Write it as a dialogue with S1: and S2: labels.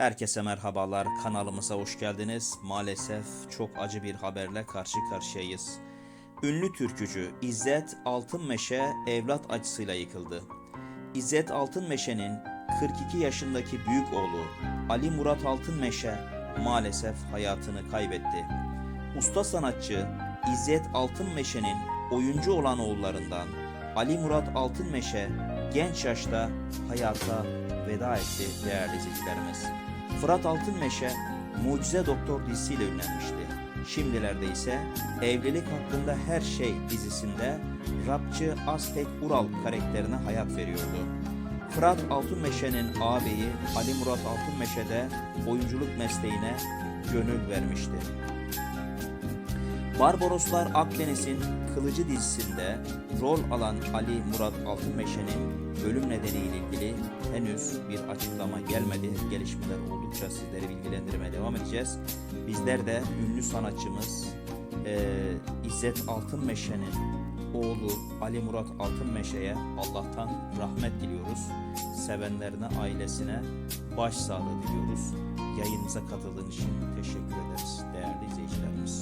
S1: Herkese merhabalar, kanalımıza hoş geldiniz. Maalesef çok acı bir haberle karşı karşıyayız. Ünlü türkücü İzzet Altınmeşe evlat acısıyla yıkıldı. İzzet Altınmeşe'nin 42 yaşındaki büyük oğlu Ali Murat Altınmeşe maalesef hayatını kaybetti. Usta sanatçı İzzet Altınmeşe'nin oyuncu olan oğullarından Ali Murat Altınmeşe genç yaşta hayata veda etti değerli izleyicilerimiz. Fırat Altınmeşe Mucize Doktor dizisiyle ünlenmişti. Şimdilerde ise Evlilik Hakkında Her Şey dizisinde rapçı Aztek Ural karakterine hayat veriyordu. Fırat Altınmeşe'nin ağabeyi Ali Murat Altınmeşe de oyunculuk mesleğine gönül vermişti. Barbaroslar Akdeniz'in Kılıcı dizisinde rol alan Ali Murat Altınmeşe'nin ölüm nedeniyle ilgili henüz bir açıklama gelmedi. Gelişmeler oldukça sizleri bilgilendirmeye devam edeceğiz. Bizler de ünlü sanatçımız eee İzzet Altınmeşe'nin oğlu Ali Murat Altınmeşe'ye Allah'tan rahmet diliyoruz. Sevenlerine, ailesine başsağlığı diliyoruz. Yayınımıza katıldığın için teşekkür ederiz değerli izleyicilerimiz.